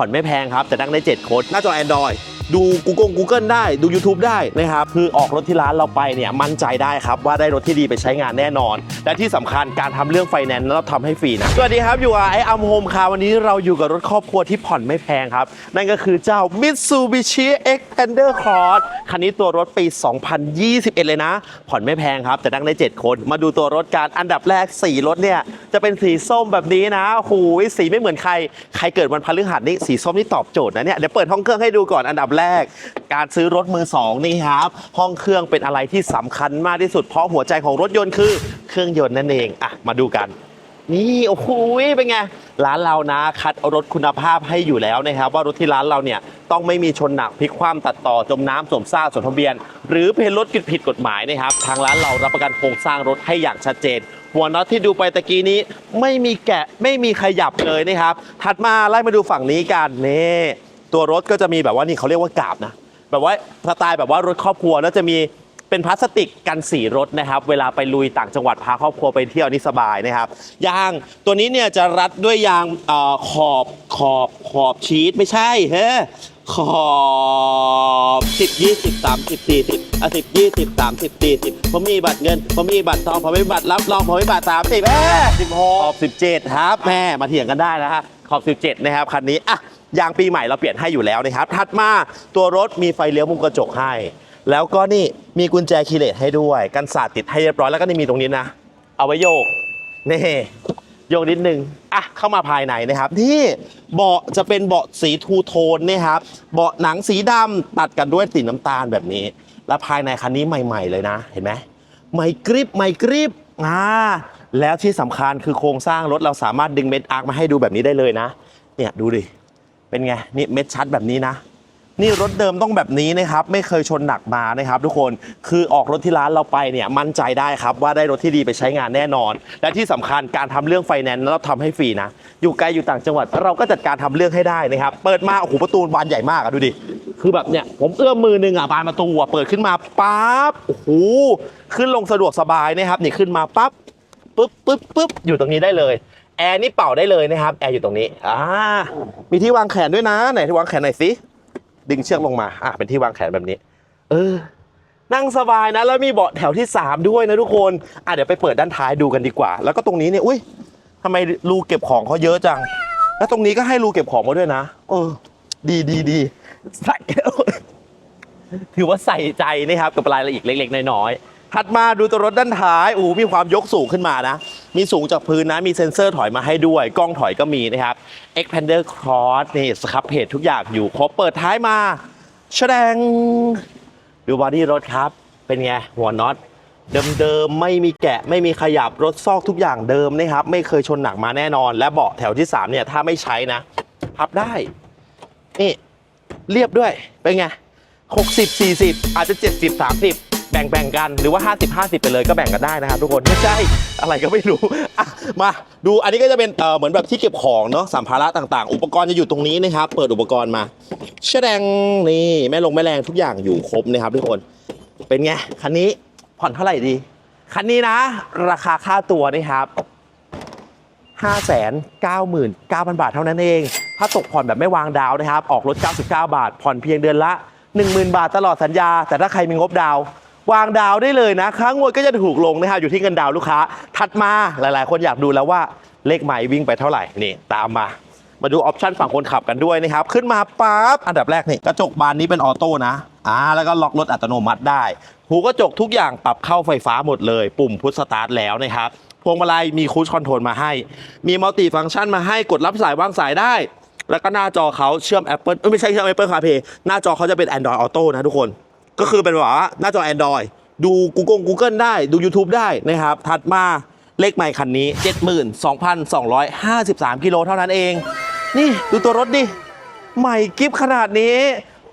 ผ่อนไม่แพงครับ แต่นั่งได้ 7 คน หน้าจอ Android ดู Google Google ได้ดู YouTube ได้นะครับคือออกรถที่ร้านเราไปเนี่ยมั่นใจได้ครับว่าได้รถที่ดีไปใช้งานแน่นอน และที่สำคัญการทำเรื่องไฟแนนซ์เราทำให้ฟรีนะ สวัสดีครับอยู่กับไออัมโฮมคาวันนี้เราอยู่กับรถครอบครัวที่ผ่อนไม่แพงครับ นั่นก็คือเจ้า Mitsubishi Xpander Cross คันนี้ตัวรถปี 2021 เลยนะ ผ่อนไม่แพงครับ แต่นั่งได้ 7 คนมาดูตัวรถการอันดับแรกสีรถเนี่ยจะเป็นสีส้มแบบนี้นะโอ้โหสีไม่เหมือนใคร ใครเกิดวันพฤหัสนี่สีส้มนี่ตอบโจทย์นะเนี่ยเดี๋ยวเปิดห้องเครื่องให้ดูก่อนอันดับแรกการซื้อรถมือสองนี่ครับ ห้องเครื่องเป็นอะไรที่สำคัญมากที่สุด เพราะหัวใจของรถยนต์คือเครื่องยนต์นั่นเองอะมาดูกันนี่โอ้โหเป็นไงร้านเรานะคัดรถคุณภาพให้อยู่แล้วนะครับ ว่ารถที่ร้านเราเนี่ยต้องไม่มีชนหนักพลิกคว่ำตัดต่อจมน้ำสวมซ่าสวมทะเบียน หรือเป็นรถผิดผิดกฎหมายนะครับ ทางร้านเรารับประกันโครงสร้างรถให้อย่างชัดเจน หัวน็อตที่ดูไปตะกี้นี้ ไม่มีแกะไม่มีขยับเลยนะครับ ถัดมาไล่มาดูฝั่งนี้กันนี่ ตัวรถก็จะมีแบบว่านี่เขาเรียกว่ากาบนะ แบบว่าสไตล์แบบว่ารถครอบครัวแล้วจะมีเป็นพลาสติกกันสีรถนะครับ เวลาไปลุยต่างจังหวัดพาครอบครัวไปเที่ยวนี่สบายนะครับ ยางตัวนี้เนี่ยจะรัดด้วยยางเออขอบขอบขอบชีสไม่ใช่เฮ้ขอบสิบยี่สิบสามสิบสี่สิบอะสิบยี่สิบสามสิบสี่สิบผมมีบัตรเงินผมมีบัตรทองผมมีบัตรรับรองผมมีบัตรสามสิบเอ้สิบหกขอบสิบเจ็ดครับแม่มาเถียงกันได้นะฮะขอบสิบเจ็ดนะครับคันนี้อะ ยางปีใหม่เราเปลี่ยนให้อยู่แล้วนะครับ ถัดมาตัวรถมีไฟเลี้ยวมุมกระจกให้ แล้วก็นี่มีกุญแจคีย์เลสให้ด้วย กันสาดติดให้เรียบร้อยแล้วก็นี่มีตรงนี้นะ เอาไว้โยก นี่โยกนิดนึง อะ เข้ามาภายในนะครับนี่เบาะจะเป็นเบาะสีทูโทนนะครับ เบาะหนังสีดำตัดกันด้วยสีน้ำตาลแบบนี้ แล้วภายในคันนี้ใหม่ ๆ เลยนะ เห็นไหมใหม่กริบใหม่กริบอ่าแล้วที่สำคัญคือโครงสร้างรถเราสามารถดึงเม็ดอาร์คมาให้ดูแบบนี้ได้เลยนะ เนี่ยดูดิ เป็นไงนี่เม็ดชัดแบบนี้นะ นี่รถเดิมต้องแบบนี้นะครับ ไม่เคยชนหนักมานะครับ ทุกคนคือออกรถที่ร้านเราไปเนี่ยมั่นใจได้ครับว่าได้รถที่ดีไปใช้งานแน่นอน และที่สำคัญการทำเรื่องไฟแนนซ์เราทำให้ฟรีนะอยู่ไกลอยู่ต่างจังหวัด เราก็จัดการทำเรื่องให้ได้นะครับ เปิดมาโอ้โหประตูบานใหญ่มากอะดูดิคือแบบเนี่ยผมเอื้อมมือหนึ่งอะบานประตูอะเปิดขึ้นมาปั๊บโอ้โหขึ้นลงสะดวกสบายนะครับนี่ขึ้นมาปั๊บปึ๊บปึ๊บปึ๊บอยู่ตรงนี้ได้เลย แอร์นี่เป่าได้เลยนะครับ แอร์อยู่ตรงนี้อ่ามีที่วางแขนด้วยนะ ไหนที่วางแขนหน่อยสิ ดึงเชือกลงมา อะเป็นที่วางแขนแบบนี้ เออ นั่งสบายนะ แล้วมีเบาะแถวที่ 3 ด้วยนะทุกคน อะเดี๋ยวไปเปิดด้านท้ายดูกันดีกว่า แล้วก็ตรงนี้เนี่ย อุ้ยทำไมรูเก็บของเขาเยอะจัง แล้วตรงนี้ก็ให้รูเก็บของมาด้วยนะ เออ ดีดีดีใส่ถือว่าใส่ใจนะครับกับรายละเอียดเล็ก ๆ น้อยๆถัดมาดูตัวรถด้านท้าย อู้มีความยกสูงขึ้นมานะ มีสูงจากพื้นนะ มีเซ็นเซอร์ถอยมาให้ด้วย กล้องถอยก็มีนะครับ Expander Cross นี่สครับเพจทุกอย่างอยู่ครบเปิดท้ายมาแสดงดูบอดี้รถครับ เป็นไง หัวน็อตเดิมๆไม่มีแกะไม่มีขยับรถซอกทุกอย่างเดิมนะครับ ไม่เคยชนหนักมาแน่นอน และเบาะแถวที่ 3 เนี่ย ถ้าไม่ใช้นะ พับได้ นี่ เรียบด้วย เป็นไง 60 40 อาจจะ 70 30 แบ่งแบ่งกันหรือว่า 50 50 ไปเลยก็แบ่งกันได้นะครับทุกคนไม่ใช่อะไรก็ไม่รู้อะมาดูอันนี้ก็จะเป็นเอ่อเหมือนแบบที่เก็บของเนาะสัมภาระต่างๆ อุปกรณ์จะอยู่ตรงนี้นะครับ เปิดอุปกรณ์มาแสดงนี่แม่ลงแม่แรงทุกอย่างอยู่ครบนะครับทุกคนเป็นไงคันนี้ผ่อนเท่าไหร่ดี คันนี้นะ ราคาค่าตัวนะครับ599,000 บาทเท่านั้นเอง ถ้าตกผ่อนแบบไม่วางดาวนะครับ ออกรถ 99 บาท ผ่อนเพียงเดือนละ 10,000 บาทตลอดสัญญา แต่ถ้าใครมีงบดาว วางดาวได้เลยนะครั้งงวดก็จะถูกลงนะครับอยู่ที่เงินดาวลูกค้า ถัดมาหลาย ๆ คนอยากดูแล้วว่าเลขใหม่วิ่งไปเท่าไหร่นี่ตามมามาดูออปชันฝั่งคนขับกันด้วยนะครับ ขึ้นมาปั๊บอันดับแรกนี่กระจกบานนี้เป็นออโต้นะอ่าแล้วก็ล็อกรถอัตโนมัติได้ หูกระจกทุกอย่างปรับเข้าไฟฟ้าหมดเลย ปุ่มพุชสตาร์ทแล้วนะครับพวงมาลัยมีคูชคอนโทรลมาให้ มีมัลติฟังก์ชันมาให้กดรับสายวางสายได้ แล้วก็หน้าจอเขาเชื่อม Apple เอ้ยไม่ใช่เชื่อม Apple CarPlay หน้าจอเขาจะเป็น Android Auto นะทุกคน ก็คือเป็นว่าหน้าจอ Android ดู Google Google ได้ดู YouTube ได้นะครับ ถัดมาเลขใหม่คันนี้ 72,253 กิโลเท่านั้นเอง นี่ดูตัวรถดิใหม่กิฟขนาดนี้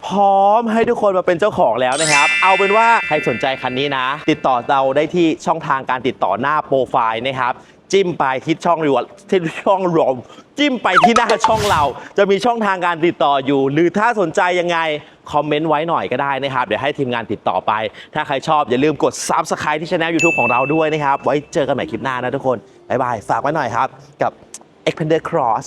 พร้อมให้ทุกคนมาเป็นเจ้าของแล้วนะครับ เอาเป็นว่าใครสนใจคันนี้นะ ติดต่อเราได้ที่ช่องทางการติดต่อหน้าโปรไฟล์นะครับ จิ้มไปที่ช่องรวที่ช่องรวมจิ้มไปที่หน้าช่องเรา จะมีช่องทางการติดต่ออยู่ หรือถ้าสนใจยังไง คอมเมนต์ไว้หน่อยก็ได้นะครับ เดี๋ยวให้ทีมงานติดต่อไป ถ้าใครชอบอย่าลืมกด Subscribe ที่ช่อง YouTube ของเราด้วยนะครับ ไว้เจอกันใหม่คลิปหน้านะทุกคน บ๊ายบาย ฝากไว้หน่อยครับ กับ Expander Cross